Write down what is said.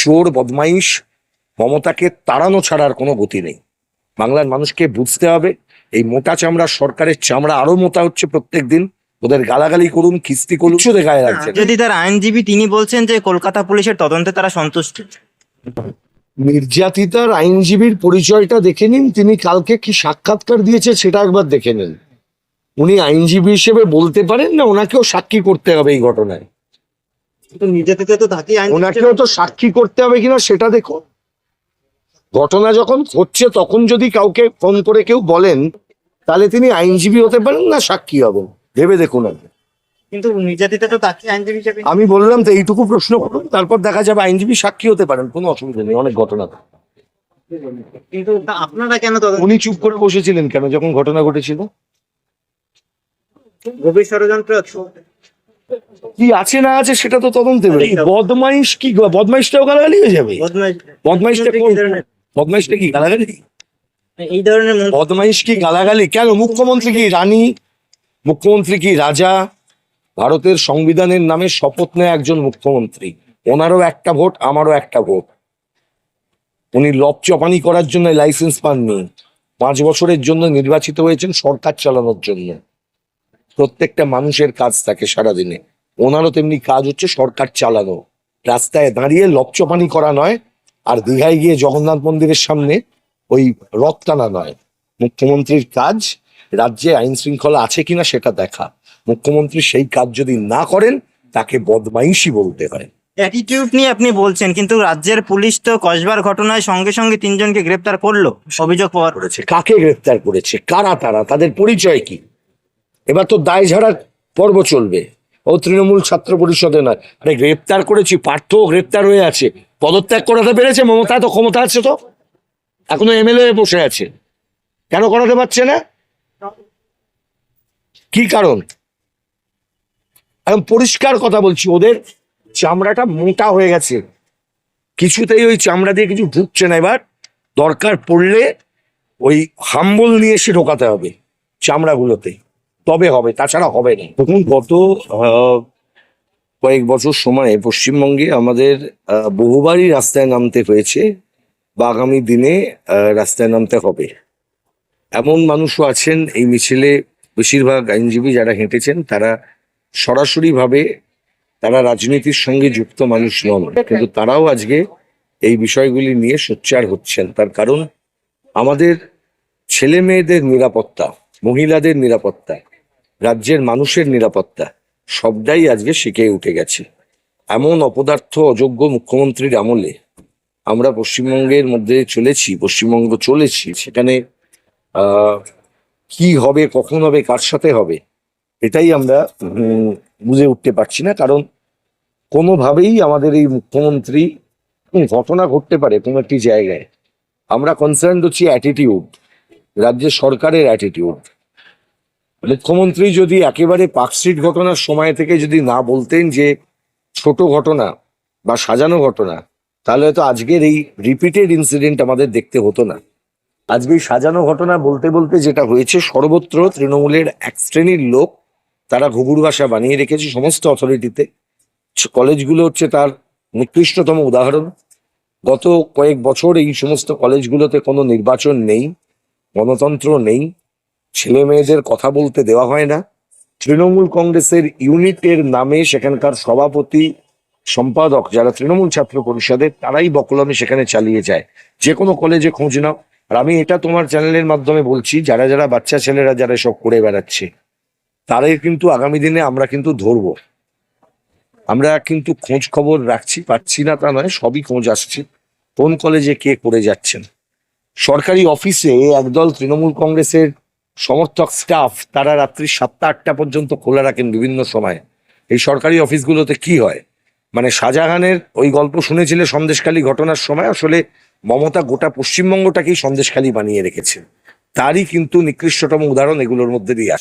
চোর বদমাইশ মমতাকে তাড়ানো ছাড়ার কোনো গতি নেই। বাংলার মানুষকে বুঝতে হবে এই মোটা চামড়া সরকারের চামড়া আরও মোটা হচ্ছে প্রত্যেক দিন। ওদের গালাগালি করুন কিস্তি করুন কিছু দেখায় রাখছে যদি তার আইনজীবী তিনি বলছেন যে কলকাতা পুলিশের তদন্তে তারা সন্তুষ্ট। নির্যাতিতার আইনজীবীর পরিচয়টা দেখে নিন তিনি কালকে কি সাক্ষাৎকার দিয়েছে সেটা একবার দেখে নিন। উনি আইনজীবী হিসেবে বলতে পারেন না ওনাকেও সাক্ষী করতে হবে এই ঘটনায়। কিন্তু তো তাকে ওনাকেও তো সাক্ষী করতে হবে কিনা সেটা দেখো ঘটনা যখন হচ্ছে তখন যদি কাউকে ফোন করে কেউ বলেন তাহলে তিনি আইনজীবী হতে পারেন না সাক্ষী হবেন ভেবে দেখুন। কিন্তু নির্যাতিত তো তাকে আইনজীবী হিসেবে আমি বললাম তো এইটুকু প্রশ্ন করুন তারপর দেখা যাবে আইনজীবী সাক্ষী হতে পারেন কোনো অসুবিধা নেই অনেক ঘটনা। কিন্তু আপনারা কেন উনি চুপ করে বসেছিলেন কেন যখন ঘটনা ঘটেছিল গভীর ষড়যন্ত্র কি আছে না আছে সেটা তো তদন্তে। বদমাইশ কি বদমাইশটাও গালাগালি হয়ে যাবে? বদমাইশ বদমাইশটা বদমাইশটা কি গালাগালি? এই ধরনের বদমাইশ কি গালাগালি? কেন? মুখ্যমন্ত্রী কি রানী? মুখ্যমন্ত্রী কি রাজা? ভারতের সংবিধানের নামে শপথ নেয় একজন মুখ্যমন্ত্রী। ওনারও একটা ভোট আমারও একটা ভোট। উনি লব চপানি করার জন্য লাইসেন্স পাননি। পাঁচ বছরের জন্য নির্বাচিত হয়েছেন সরকার চালানোর জন্য। প্রত্যেকটা মানুষের কাজ থাকে সারাদিনে। ওনারও তেমনি কাজ হচ্ছে সরকার চালানো। রাস্তায় দাঁড়িয়ে লপচপানি করা নয় আর দীঘায় গিয়ে জগন্নাথ মন্দিরের সামনে ওই রথ টানা নয়। মুখ্যমন্ত্রীর কাজ রাজ্যে আইন শৃঙ্খলা আছে কিনা সেটা দেখা। মুখ্যমন্ত্রী সেই কাজ যদি না করেন তাকে বদমাইশি বলতে হয়। অ্যাটিটিউড নিয়ে আপনি বলছেন কিন্তু রাজ্যের পুলিশ তো কসবার ঘটনায় সঙ্গে সঙ্গে তিনজনকে গ্রেপ্তার করল। অভিযোগ পাওয়ার। করেছে কাকে গ্রেপ্তার করেছে? কারা তারা? তাদের পরিচয় কি? এবার তো দায় ঝাড়ার পর্ব চলবে। ও তৃণমূল ছাত্র পরিষদে নয়। আরে গ্রেপ্তার করেছি, পার্থ গ্রেপ্তার হয়ে আছে। পদত্যাগ করাতে পেরেছে, মমতা তো ক্ষমতা আছে তো। এখনও এমএলএ বসে আছে। কেন করাতে পারছে না? কি কারণ? এখন পরিষ্কার কথা বলছি, ওদের চামড়াটা মোটা হয়ে গেছে। কিছুতেই ওই চামড়া দিয়ে কিছু ঢুকছে না এবার। দরকার পড়লে ওই হাম্বল নিয়ে এসে ঢোকাতে হবে চামড়াগুলোতে। তবে হবে তাছাড়া হবে না। দেখুন গত কয়েক বছর সময়ে পশ্চিমবঙ্গে আমাদের বহুবারই রাস্তায় নামতে হয়েছে বা আগামী দিনে রাস্তায় নামতে হবে। এমন মানুষও আছেন এই মিছিলে বেশিরভাগ আইনজীবী যারা হেঁটেছেন তারা সরাসরিভাবে তারা রাজনীতির সঙ্গে যুক্ত মানুষ নন কিন্তু তারাও আজকে এই বিষয়গুলি নিয়ে সোচ্চার হচ্ছেন। তার কারণ আমাদের ছেলে মেয়েদের নিরাপত্তা মহিলাদের নিরাপত্তা রাজ্যের মানুষের নিরাপত্তা, সবটাই আজকে শিখে উঠে গেছে। এমন অপদার্থ, অযোগ্য মুখ্যমন্ত্রীর আমলে আমরা পশ্চিমবঙ্গের মধ্যে চলেছি, পশ্চিমবঙ্গ চলেছি, সেখানে কি হবে, কখন হবে, কার সাথে হবে, এটাই আমরা বুঝে উঠতে পারছি না। কারণ কোনোভাবেই আমাদের এই মুখ্যমন্ত্রী ঘটনা ঘটতে পারে কোনো একটি জায়গায়। আমরা কনসার্ন হচ্ছি অ্যাটিটিউড রাজ্যের সরকারের অ্যাটিটিউড মুখ্যমন্ত্রী যদি একেবারে পার্কস্ট্রিট ঘটনার সময় থেকে যদি না বলতেন যে ছোট ঘটনা বা সাজানো ঘটনা, তাহলে হয়তো আজকের এই রিপিটেড ইনসিডেন্ট আমাদের দেখতে হতো না। আজকে এই সাজানো ঘটনা বলতে বলতে যেটা হয়েছে, সর্বত্র তৃণমূলের এক শ্রেণির লোক তারা ঘুঘুর ভাষা বানিয়ে রেখেছে সমস্ত অথরিটিতে কলেজগুলো হচ্ছে তার নিকৃষ্টতম উদাহরণ। গত কয়েক বছর এই সমস্ত কলেজগুলোতে কোনো নির্বাচন নেই, গণতন্ত্র নেই ছেলে মেয়েদের কথা বলতে দেওয়া হয় না। তৃণমূল কংগ্রেসের ইউনিটের নামে সেখানকার সভাপতি, সম্পাদক যারা তৃণমূল ছাত্র পরিষদের, তারাই বকলমে সেখানে চালিয়ে যায়। যে কোনো কলেজে খোঁজ নাও। আর আমি এটা তোমার চ্যানেলের মাধ্যমে বলছি, যারা যারা বাচ্চা ছেলেরা যারা সব করে বেড়াচ্ছে, তারাই কিন্তু আগামী দিনে আমরা কিন্তু ধরবো। আমরা কিন্তু খোঁজ খবর রাখছি, পাচ্ছি না তা নয়, সবই খোঁজ আসছে। কোন কলেজে কে করে যাচ্ছেন? সরকারি অফিসে একদল তৃণমূল কংগ্রেসের সমর্থক স্টাফ তারা রাত্রি সাতটা, আটটা পর্যন্ত খোলা রাখেন বিভিন্ন সময়ে। এই সরকারি অফিসগুলোতে কি হয়? মানে শাহজাহানের ওই গল্প শুনেছিলে সন্দেশখালী ঘটনার সময়? আসলে মমতা গোটা পশ্চিমবঙ্গটাকেই সন্দেশখালী বানিয়ে রেখেছে তারই কিন্তু নিকৃষ্টতম উদাহরণ এগুলোর মধ্যে দিয়ে